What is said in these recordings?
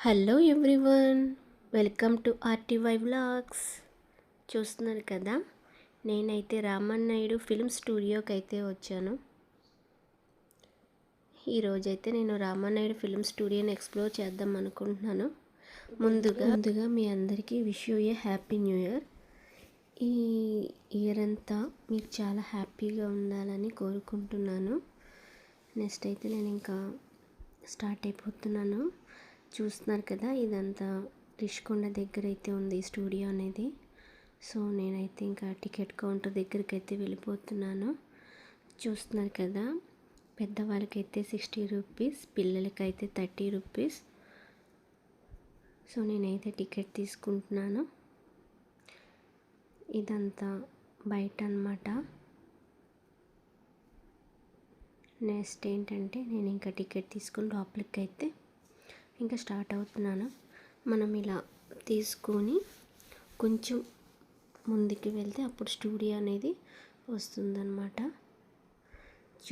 Hello everyone welcome to RTY vlogs. చూస్తున్నారు కదా నేనైతే రామన్ నాయుడు ఫిల్మ్ స్టూడియోకి అయితే వచ్చాను. ఈరోజైతే నేను రామన్ నాయుడు ఫిల్మ్ స్టూడియోని ఎక్స్ప్లోర్ చేద్దాం అనుకుంటున్నాను. ముందుగా ముందుగా మీ అందరికీ wish you a happy new year. ఈ ఇయర్ అంతా మీకు చాలా హ్యాపీగా ఉండాలని కోరుకుంటున్నాను. నెక్స్ట్ అయితే నేను ఇంకా స్టార్ట్ అయిపోతున్నాను. చూస్తున్నారు కదా ఇదంతా రిషికొండ దగ్గర అయితే ఉంది స్టూడియో అనేది. సో నేనైతే ఇంకా టికెట్ కౌంటర్ దగ్గరికి అయితే వెళ్ళిపోతున్నాను. చూస్తున్నారు కదా పెద్దవాళ్ళకైతే సిక్స్టీ రూపీస్ పిల్లలకైతే థర్టీ రూపీస్. సో నేనైతే టికెట్ తీసుకుంటున్నాను. ఇదంతా బయట అనమాట నెక్స్ట్ ఏంటంటే నేను ఇంకా టికెట్ తీసుకుని లోపలికి అయితే ఇంకా స్టార్ట్ అవుతున్నాను. మనం ఇలా తీసుకొని కొంచెం ముందుకు వెళ్తే అప్పుడు స్టూడియో అనేది వస్తుందన్నమాట.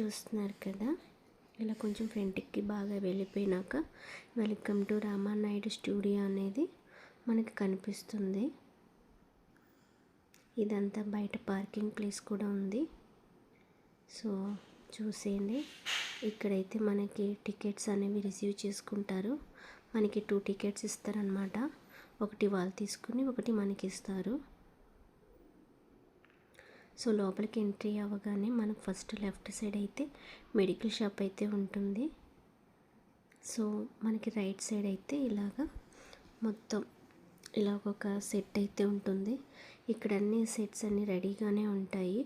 చూస్తున్నారు కదా? ఇలా కొంచెం ఫ్రంట్కి బాగా వెళ్ళిపోయినాక వెల్కమ్ టు రామానాయుడు స్టూడియో అనేది మనకి కనిపిస్తుంది. ఇదంతా బయట పార్కింగ్ ప్లేస్ కూడా ఉంది. సో చూసేయండి. ఇక్కడైతే మనకి టికెట్స్ అనేవి రిసీవ్ చేసుకుంటారు. మనకి టూ టికెట్స్ ఇస్తారనమాట ఒకటి వాళ్ళు తీసుకుని ఒకటి మనకి ఇస్తారు. సో లోపలికి ఎంట్రీ అవ్వగానే మనకు ఫస్ట్ లెఫ్ట్ సైడ్ అయితే మెడికల్ షాప్ అయితే ఉంటుంది. సో మనకి రైట్ సైడ్ అయితే ఇలాగా మొత్తం ఇలాగ ఒక సెట్ అయితే ఉంటుంది. ఇక్కడ అన్ని సెట్స్ అన్నీ రెడీగానే ఉంటాయి.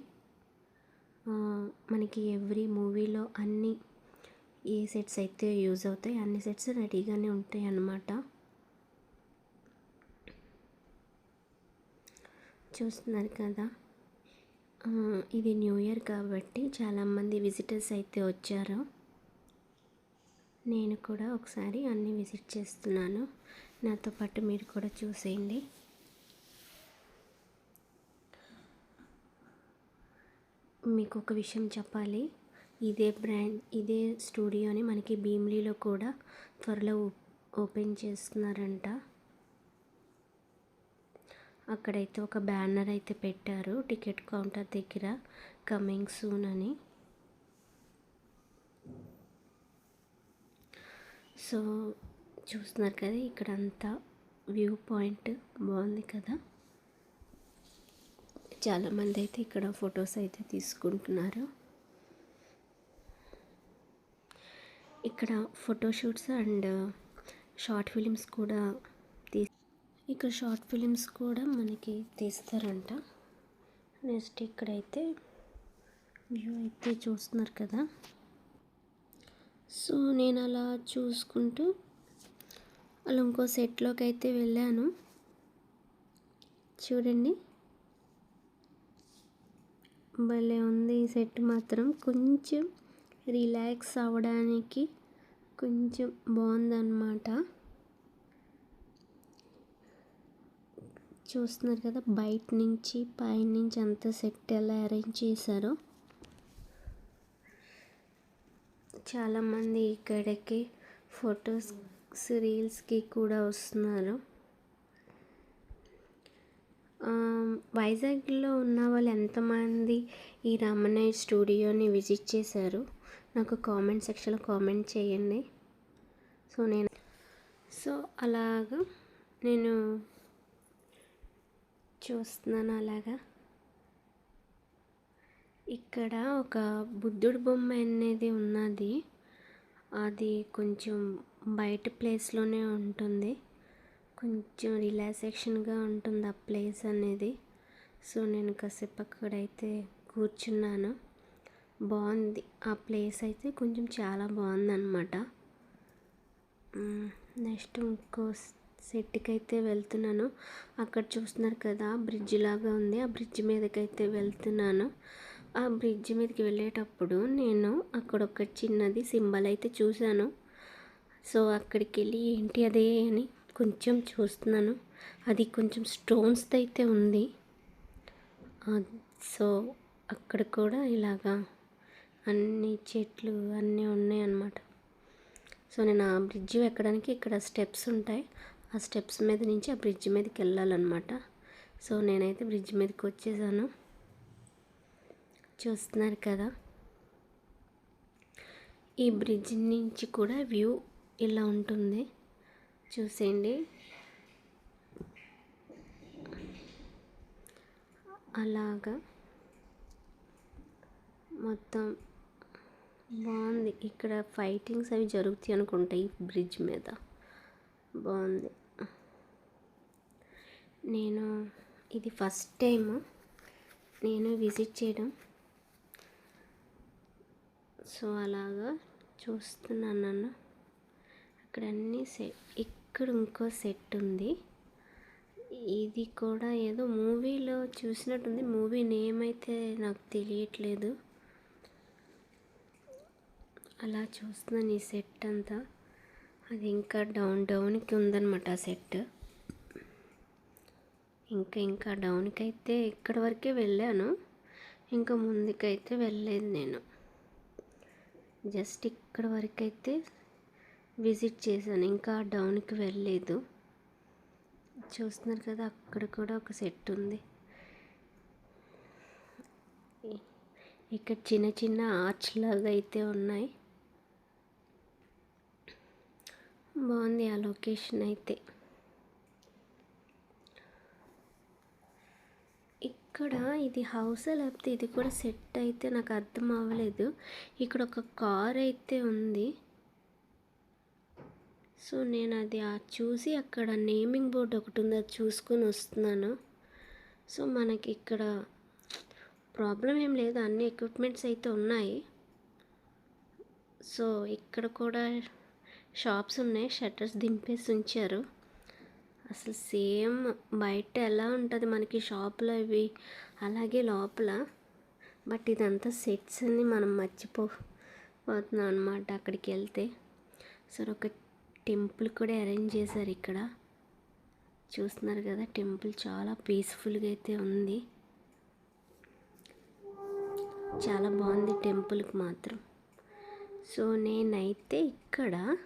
మనకి ఎవ్రీ మూవీలో అన్నీ ఏ సెట్స్ అయితే యూజ్ అవుతాయి అన్ని సెట్స్ రెడీగానే ఉంటాయి అన్నమాట. చూస్తున్నారు కదా. ఇది న్యూ ఇయర్ కాబట్టి చాలామంది విజిటర్స్ అయితే వచ్చారు. నేను కూడా ఒకసారి అన్నీ విజిట్ చేస్తున్నాను. నాతో పాటు మీరు కూడా చూసేయండి. మీకు ఒక విషయం చెప్పాలి. ఇదే బ్రాండ్ ఇదే స్టూడియోని మనకి భీమ్లీలో కూడా త్వరలో ఓపెన్ చేస్తున్నారంట. అక్కడైతే ఒక బ్యానర్ అయితే పెట్టారు టికెట్ కౌంటర్ దగ్గర కమింగ్ సూన్ అని. సో చూస్తున్నారు కదా ఇక్కడ అంతా వ్యూ పాయింట్ బాగుంది కదా. చాలామంది అయితే ఇక్కడ ఫొటోస్ అయితే తీసుకుంటున్నారు. ఇక్కడ ఫోటోషూట్స్ అండ్ షార్ట్ ఫిలిమ్స్ కూడా తీ ఇక్కడ షార్ట్ ఫిలిమ్స్ కూడా మనకి తీస్తారంట. నెక్స్ట్ ఇక్కడైతే వ్యూ అయితే చూస్తున్నారు కదా. సో నేను అలా చూసుకుంటూ అలా ఇంకో సెట్లోకి అయితే వెళ్ళాను. చూడండి. భలే ఉంది ఈ సెట్ మాత్రం. కొంచెం రిలాక్స్ అవ్వడానికి కొంచెం బాగుందన్నమాట. చూస్తున్నారు కదా బయట నుంచి పైనుంచి అంత సెట్ ఎలా అరేంజ్ చేశారో. చాలామంది ఇక్కడికి ఫొటోస్ రీల్స్కి కూడా వస్తున్నారు. వైజాగ్లో ఉన్న వాళ్ళు ఎంతమంది ఈ రామనాయ్ స్టూడియోని విజిట్ చేశారు? నాకు కామెంట్ సెక్షన్లో కామెంట్ చేయండి. సో నేను సో అలాగా నేను చూస్తున్నాను అలాగా. ఇక్కడ ఒక బుద్ధుడు బొమ్మ అనేది ఉన్నది. అది కొంచెం బయట ప్లేస్లోనే ఉంటుంది. కొంచెం రిలాక్సేషన్గా ఉంటుంది ఆ ప్లేస్ అనేది. సో నేను కాసేపు అక్కడైతే కూర్చున్నాను. బాగుంది. ఆ ప్లేస్ అయితే కొంచెం చాలా బాగుందన్నమాట. నెక్స్ట్ ఇంకో సెట్కి అయితే వెళ్తున్నాను. అక్కడ చూస్తున్నారు కదా బ్రిడ్జ్ లాగా ఉంది. ఆ బ్రిడ్జ్ మీదకైతే వెళ్తున్నాను. ఆ బ్రిడ్జ్ మీదకి వెళ్ళేటప్పుడు నేను అక్కడ ఒక చిన్నది సింబల్ అయితే చూశాను. సో అక్కడికి వెళ్ళి ఏంటి అదే అని కొంచెం చూస్తున్నాను. అది కొంచెం స్టోన్స్ అయితే ఉంది. సో అక్కడ కూడా ఇలాగా అన్ని చెట్లు అన్నీ ఉన్నాయి అన్నమాట సో నేను ఆ బ్రిడ్జ్ ఎక్కడానికి ఇక్కడ స్టెప్స్ ఉంటాయి. ఆ స్టెప్స్ మీద నుంచి ఆ బ్రిడ్జ్ మీదకి వెళ్ళాలన్నమాట. సో నేనైతే బ్రిడ్జ్ మీదకి వచ్చేసాను. చూస్తున్నారు కదా. ఈ బ్రిడ్జ్ నుంచి కూడా వ్యూ ఇలా ఉంటుంది. చూసేయండి. అలాగా. మొత్తం బాగుంది. ఇక్కడ ఫైటింగ్స్ అవి జరుగుతాయి అనుకుంటాయి బ్రిడ్జ్ మీద. బాగుంది. నేను ఇది ఫస్ట్ టైం నేను విజిట్ చేయడం. సో అలాగా చూస్తున్నాను నన్ను. అక్కడ అన్నీ సెట్ ఇక్కడ ఇంకో సెట్ ఉంది. ఇది కూడా ఏదో మూవీలో చూసినట్టుంది. మూవీ నేమ్ అయితే నాకు తెలియట్లేదు. అలా చూస్తున్నాను ఈ సెట్ అంతా. అది ఇంకా డౌన్ డౌన్కి ఉందన్నమాట ఆ సెట్. ఇంకా ఇంకా డౌన్కి అయితే ఇక్కడ వరకే వెళ్ళాను. ఇంకా ముందుకైతే వెళ్ళలేదు నేను. జస్ట్ ఇక్కడ వరకు అయితే విజిట్ చేశాను. ఇంకా డౌన్కి వెళ్ళలేదు. చూస్తున్నారు కదా అక్కడ కూడా ఒక సెట్ ఉంది. ఇక్కడ చిన్న చిన్న ఆర్చ్ లాగా అయితే ఉన్నాయి. బాగుంది ఆ లొకేషన్ అయితే. ఇక్కడ ఇది హౌస్ లేకపోతే ఇది కూడా సెట్ అయితే నాకు అర్థం అవ్వలేదు. ఇక్కడ ఒక కార్ అయితే ఉంది. సో నేను అది చూసి అక్కడ నేమింగ్ బోర్డు ఒకటి ఉంది అది చూసుకొని వస్తున్నాను. సో మనకి ఇక్కడ ప్రాబ్లం ఏం లేదు అన్ని ఎక్విప్మెంట్స్ అయితే ఉన్నాయి. సో ఇక్కడ కూడా షాప్స్ ఉన్నాయి షట్టర్స్ దింపేసి ఉంచారు. అసలు సేమ్ బయట ఎలా ఉంటుంది మనకి షాప్లో ఇవి? అలాగే లోపల. బట్ ఇదంతా సెట్స్ అని మనం మర్చిపోతున్నాం అనమాట అక్కడికి వెళ్తే. సరే ఒక టెంపుల్ కూడా అరేంజ్ చేశారు ఇక్కడ. చూస్తున్నారు కదా టెంపుల్ చాలా పీస్ఫుల్గా అయితే ఉంది. చాలా బాగుంది టెంపుల్కి మాత్రం. సో నేనైతే ఇక్కడ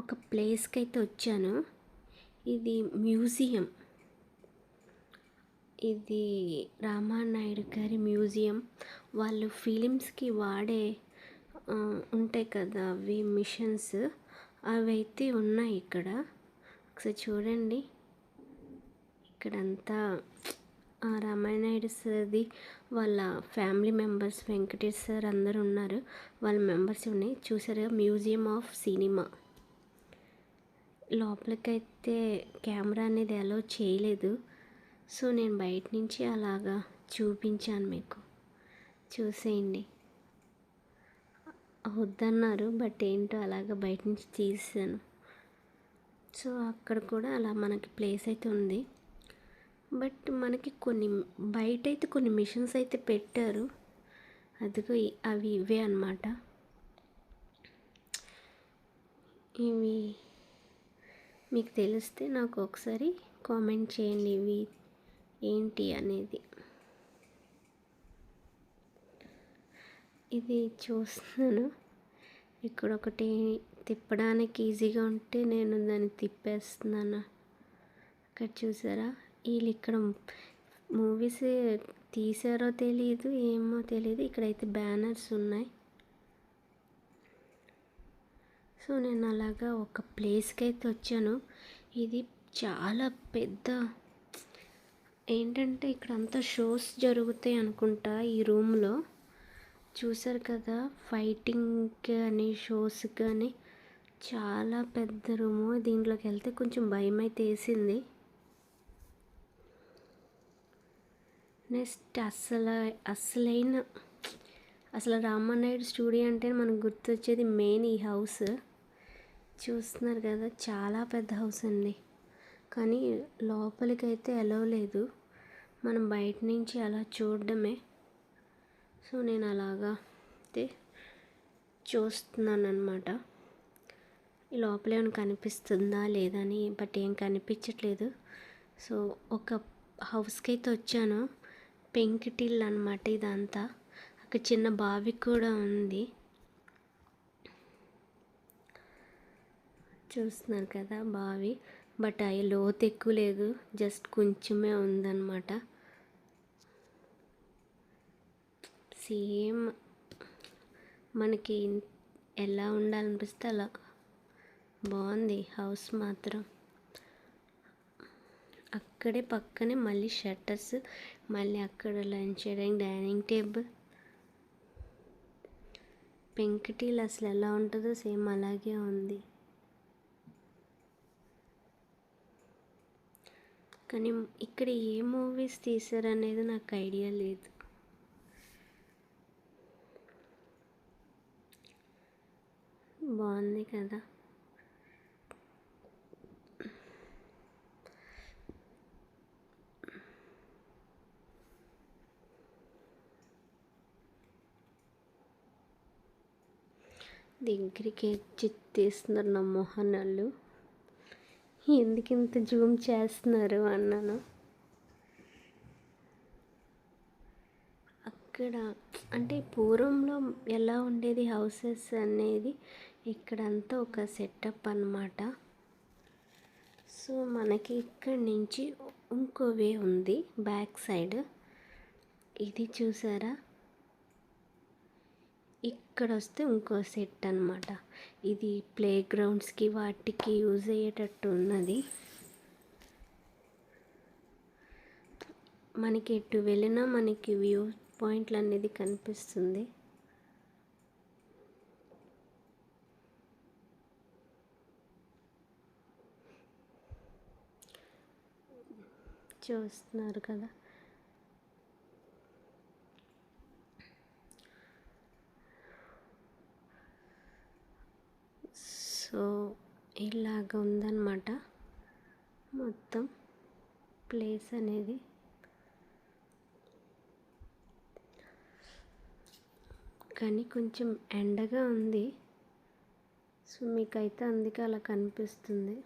ఒక ప్లేస్కి అయితే వచ్చాను. ఇది మ్యూజియం. ఇది రామానాయుడు గారి మ్యూజియం. వాళ్ళు ఫిలిమ్స్కి వాడే ఉంటాయి కదా అవి మిషన్స్. అవి అయితే ఉన్నాయి ఇక్కడ. ఒకసారి చూడండి. ఇక్కడంతా ఆ రామానాయుడు సార్ది వాళ్ళ ఫ్యామిలీ మెంబర్స్ వెంకటేష్ సార్ అందరు ఉన్నారు. వాళ్ళ మెంబర్స్ ఉన్నాయి చూసారుగా మ్యూజియం ఆఫ్ సినిమా. లోపలికైతే కెమెరా అనేది అలో చేయలేదు. సో నేను బయట నుంచి అలాగా చూపించాను మీకు. చూసేయండి. వద్దన్నారు బట్ ఏంటో అలాగ బయట నుంచి తీసాను. సో అక్కడ కూడా అలా మనకి ప్లేస్ అయితే ఉంది. బట్ మనకి కొన్ని బయట అయితే కొన్ని మిషన్స్ అయితే పెట్టారు. అదిగో ఇ- అవి ఇవే అనమాట ఇవి మీకు తెలిస్తే నాకు ఒకసారి కామెంట్ చేయండి ఇవి ఏంటి అనేది. ఇది చూస్తున్నాను. ఇక్కడ ఒకటి తిప్పడానికి ఈజీగా ఉంటే నేను దాన్ని తిప్పేస్తున్నాను. అక్కడ చూసారా? వీళ్ళు ఇక్కడ మూవీస్ తీసారో తెలియదు ఏమో తెలియదు ఇక్కడైతే బ్యానర్స్ ఉన్నాయి. సో నేను అలాగా ఒక ప్లేస్కి అయితే వచ్చాను. ఇది చాలా పెద్ద ఏంటంటే ఇక్కడ అంతా షోస్ జరుగుతాయి అనుకుంటా ఈ రూమ్లో. చూసారు కదా ఫైటింగ్ కానీ షోస్ కానీ చాలా పెద్ద రూము. దీంట్లోకి వెళ్తే కొంచెం భయం అయితే వేసింది. నెక్స్ట్ అసలు అసలైన అసలు రామనాయుడు స్టూడియో అంటే మనకు గుర్తొచ్చేది మెయిన్ ఈ హౌస్. చూస్తున్నారు కదా చాలా పెద్ద హౌస్ అండి. కానీ లోపలికైతే అలో లేదు. మనం బయట నుంచి అలా చూడడమే. సో నేను అలాగా అయితే చూస్తున్నాను అనమాట లోపల ఏమైనా కనిపిస్తుందా లేదా అని బట్ ఏం కనిపించట్లేదు. సో ఒక హౌస్కి అయితే వచ్చాను. పెంకిటిల్ అనమాట ఇదంతా. అక్కడ చిన్న బావి కూడా ఉంది. చూస్తున్నారు కదా బావి. బట్ అవి లోతు ఎక్కువ లేదు. జస్ట్ కొంచెమే ఉందన్నమాట. సేమ్ మనకి ఎలా ఉండాలనిపిస్తే అలా. బాగుంది. హౌస్ మాత్రం. అక్కడే పక్కనే మళ్ళీ షట్టర్స్ మళ్ళీ అక్కడ లంచ్ చేయడానికి డైనింగ్ టేబుల్. పెంకటీలు అసలు ఎలా ఉంటుందో సేమ్ అలాగే ఉంది. కానీ ఇక్కడ ఏ మూవీస్ తీసారనేది నాకు ఐడియా లేదు. బాగుంది కదా? దగ్గరికి చిత్తేస్తున్నారు నా మొహనాలు. ఎందుకు ఇంత జూమ్ చేస్తున్నారు అన్నాను. అక్కడ అంటే పూర్వంలో ఎలా ఉండేది హౌసెస్ అనేది ఇక్కడంతా ఒక సెటప్ అనమాట సో మనకి ఇక్కడి నుంచి ఇంకో వే ఉంది బ్యాక్ సైడ్. ఇది చూసారా? ఇక్కడ వస్తే ఇంకో సెట్ అనమాట ఇది ప్లే గ్రౌండ్స్కి వాటికి యూజ్ అయ్యేటట్టు ఉన్నది. మనకి ఎటు వెళ్ళినా మనకి వ్యూ పాయింట్లు అనేది కనిపిస్తుంది. చూస్తున్నారు కదా. సో ఇలాగ ఉందన్నమాట. మొత్తం ప్లేస్ అనేది. కానీ కొంచెం ఎండగా ఉంది. సో మీకైతే అందుకే అలా కనిపిస్తుంది.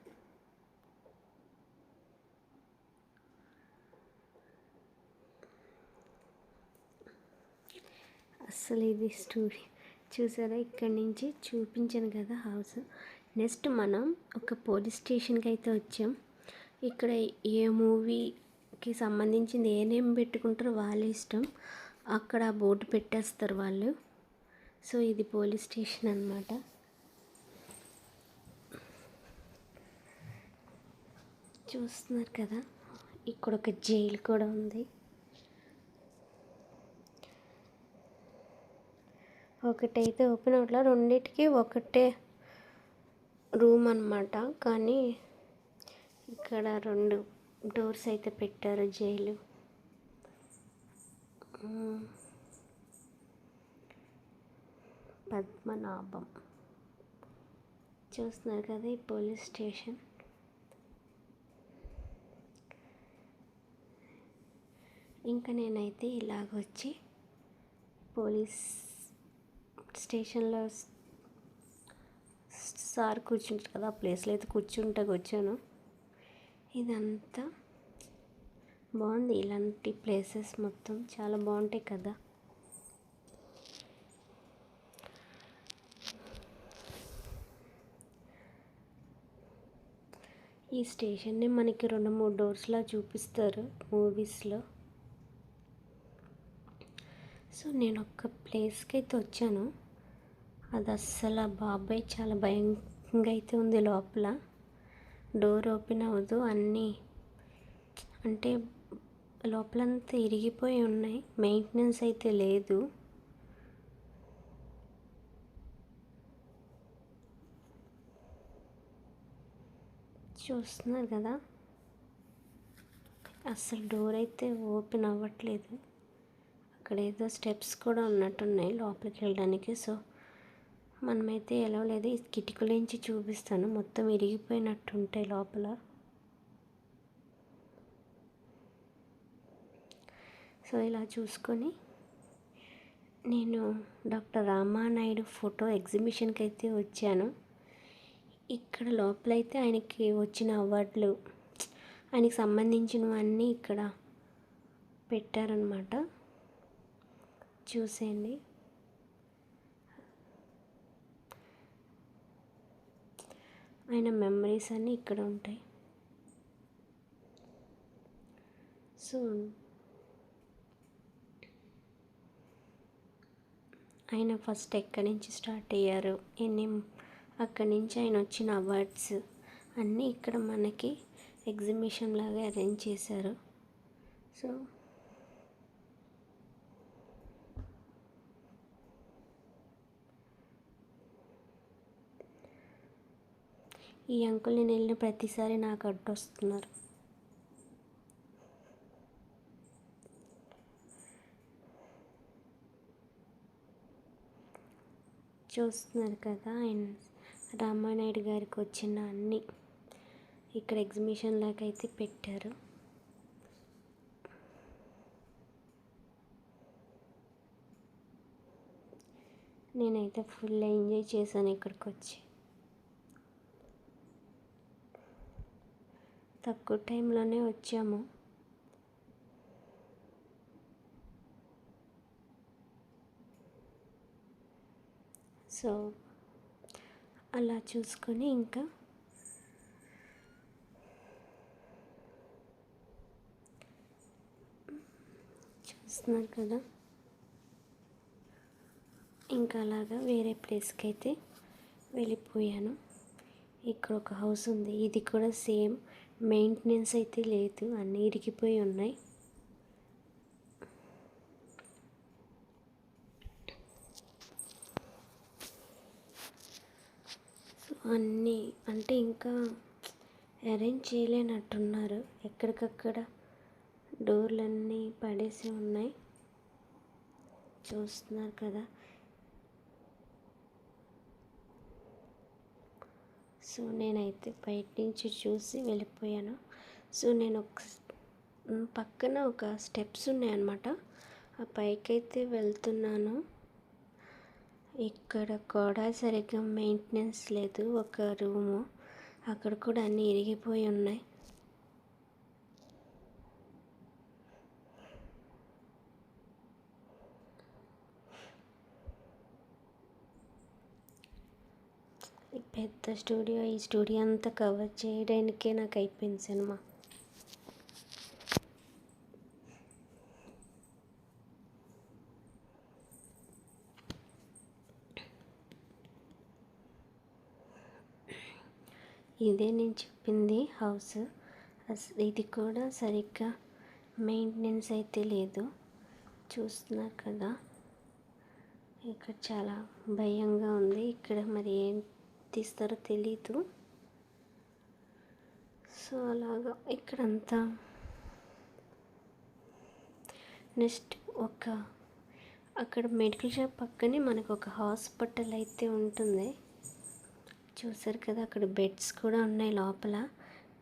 అసలు ఇది స్టోరీ చూసారా? ఇక్కడి నుంచి చూపించాను కదా హౌస్. నెక్స్ట్ మనం ఒక పోలీస్ స్టేషన్కి అయితే వచ్చాం. ఇక్కడ ఏ మూవీకి సంబంధించింది ఏ నేమ్ పెట్టుకుంటారో వాళ్ళ ఇష్టం. అక్కడ బోర్డు పెట్టేస్తారు వాళ్ళు. సో ఇది పోలీస్ స్టేషన్ అనమాట చూస్తున్నారు కదా ఇక్కడ ఒక జైలు కూడా ఉంది. ఒకటైతే ఓపెన్ అవట్లా రెండిటికి ఒకటే రూమ్ అనమాట కానీ ఇక్కడ రెండు డోర్స్ అయితే పెట్టారు జైలు. పద్మనాభం. చూస్తున్నారు కదా ఈ పోలీస్ స్టేషన్. ఇంకా నేనైతే ఇలాగ వచ్చి పోలీస్ స్టేషన్లో సార్ కూర్చుంటారు కదా ఆ ప్లేస్లో అయితే కూర్చుంటే వచ్చాను ఇదంతా బాగుంది. ఇలాంటి ప్లేసెస్ మొత్తం చాలా బాగుంటాయి కదా. ఈ స్టేషన్ని మనకి రెండు మూడు డోర్స్లా చూపిస్తారు మూవీస్లో. సో నేను ఒక ప్లేస్కి అయితే వచ్చాను. అది అస్సలు ఆ బాబాయ్ చాలా భయంగా అయితే ఉంది లోపల. డోర్ ఓపెన్ అవ్వదు అన్నీ అంటే లోపలంతా ఇరిగిపోయి ఉన్నాయి. మెయింటెనెన్స్ అయితే లేదు. చూస్తున్నారు కదా? అస్సలు డోర్ అయితే ఓపెన్ అవ్వట్లేదు. అక్కడ ఏదో స్టెప్స్ కూడా ఉన్నట్టున్నాయి లోపలికి వెళ్ళడానికి. సో మనమైతే ఎలా లేదు. ఈ చూపిస్తాను. మొత్తం ఇరిగిపోయినట్టు ఉంటాయి లోపల. సో ఇలా చూసుకొని నేను డాక్టర్ రామానాయుడు ఫోటో ఎగ్జిబిషన్కి అయితే వచ్చాను. ఇక్కడ లోపలైతే ఆయనకి వచ్చిన అవార్డులు ఆయనకి సంబంధించినవన్నీ ఇక్కడ పెట్టారనమాట చూసేయండి. ఆయన మెమరీస్ అన్నీ ఇక్కడ ఉంటాయి. సో ఆయన ఫస్ట్ ఎక్కడి నుంచి స్టార్ట్ అయ్యారు? ఎన్ని అక్కడి నుంచి ఆయన వచ్చిన అవార్డ్స్ అన్నీ ఇక్కడ మనకి ఎగ్జిబిషన్ లాగా అరేంజ్ చేశారు. సో ఈ అంకుల్ నేను వెళ్ళిన ప్రతిసారి నాకు అడ్డొస్తున్నారు చూస్తున్నారు కదా ఆయన రామానాయుడు గారికి వచ్చిన అన్ని ఇక్కడ ఎగ్జిబిషన్ లాగా అయితే పెట్టారు. నేనైతే ఫుల్ ఎంజాయ్ చేశాను ఇక్కడికి వచ్చి. తక్కువ టైంలోనే వచ్చాము. సో అలా చూసుకొని ఇంకా చూస్తున్నారు కదా. ఇంకా అలాగా వేరే ప్లేస్కి అయితే వెళ్ళిపోయాను. ఇక్కడ ఒక హౌస్ ఉంది. ఇది కూడా సేమ్ మెయింటెనెన్స్ అయితే లేదు అన్నీ ఇరిగిపోయి ఉన్నాయి. అన్నీ అంటే ఇంకా అరేంజ్ చేయలేనట్టున్నారు. ఎక్కడికక్కడ డోర్లన్నీ పడేసి ఉన్నాయి. చూస్తున్నారు కదా. సో నేనైతే బయట నుంచి చూసి వెళ్ళిపోయాను. సో నేను ఒక పక్కన ఒక స్టెప్స్ ఉన్నాయన్నమాట. ఆ పైకైతే వెళ్తున్నాను. ఇక్కడ కూడా సరిగ్గా మెయింటెనెన్స్ లేదు ఒక రూము. అక్కడ కూడా అన్నీ ఇరిగిపోయి ఉన్నాయి ఈ పెద్ద స్టూడియో ఈ స్టూడియో అంతా కవర్ చేయడానికే నాకు అయిపోయింది సినిమా. ఇదే నేను చెప్పింది హౌస్. ఇది కూడా సరిగ్గా మెయింటెనెన్స్ అయితే లేదు. చూస్తున్నారు కదా. ఇక్కడ చాలా భయంగా ఉంది. ఇక్కడ మరి ఏం తీస్తారో తెలీదు. సో అలాగా ఇక్కడంతా నెక్స్ట్ ఒక అక్కడ మెడికల్ షాప్ పక్కనే మనకు ఒక హాస్పిటల్ అయితే ఉంటుంది. చూసారు కదా అక్కడ బెడ్స్ కూడా ఉన్నాయి లోపల.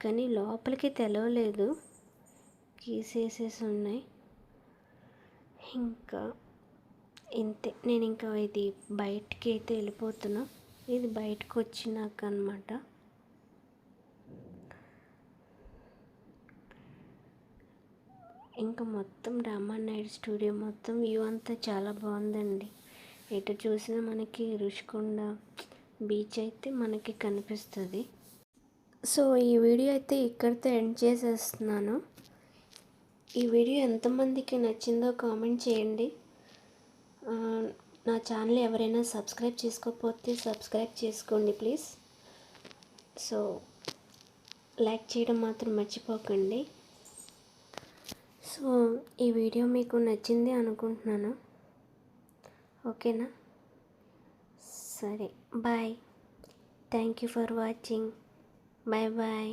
కానీ లోపలికి తెలవలేదు. కీసేసేసి ఉన్నాయి. ఇంకా ఇంతే. నేను ఇంకా ఇది బయటికి అయితే వెళ్ళిపోతున్నా. ఇది బయటకు వచ్చినాక అనమాట ఇంకా మొత్తం రామానాయుడు స్టూడియో మొత్తం వ్యూ అంతా చాలా బాగుందండి. ఎటు చూసినా మనకి రుషికొండ బీచ్ అయితే మనకి కనిపిస్తుంది. సో ఈ వీడియో అయితే ఇక్కడితో ఎండ్ చేసేస్తున్నాను. ఈ వీడియో ఎంతమందికి నచ్చిందో కామెంట్ చేయండి. నా ఛానల్ ఎవరైనా సబ్స్క్రైబ్ చేసుకోకపోతే సబ్స్క్రైబ్ చేసుకోండి ప్లీజ్. సో లైక్ చేయడం మాత్రం మర్చిపోకండి. సో ఈ వీడియో మీకు నచ్చింది అనుకుంటున్నాను. ఓకేనా? సరే bye. Thank you for watching bye bye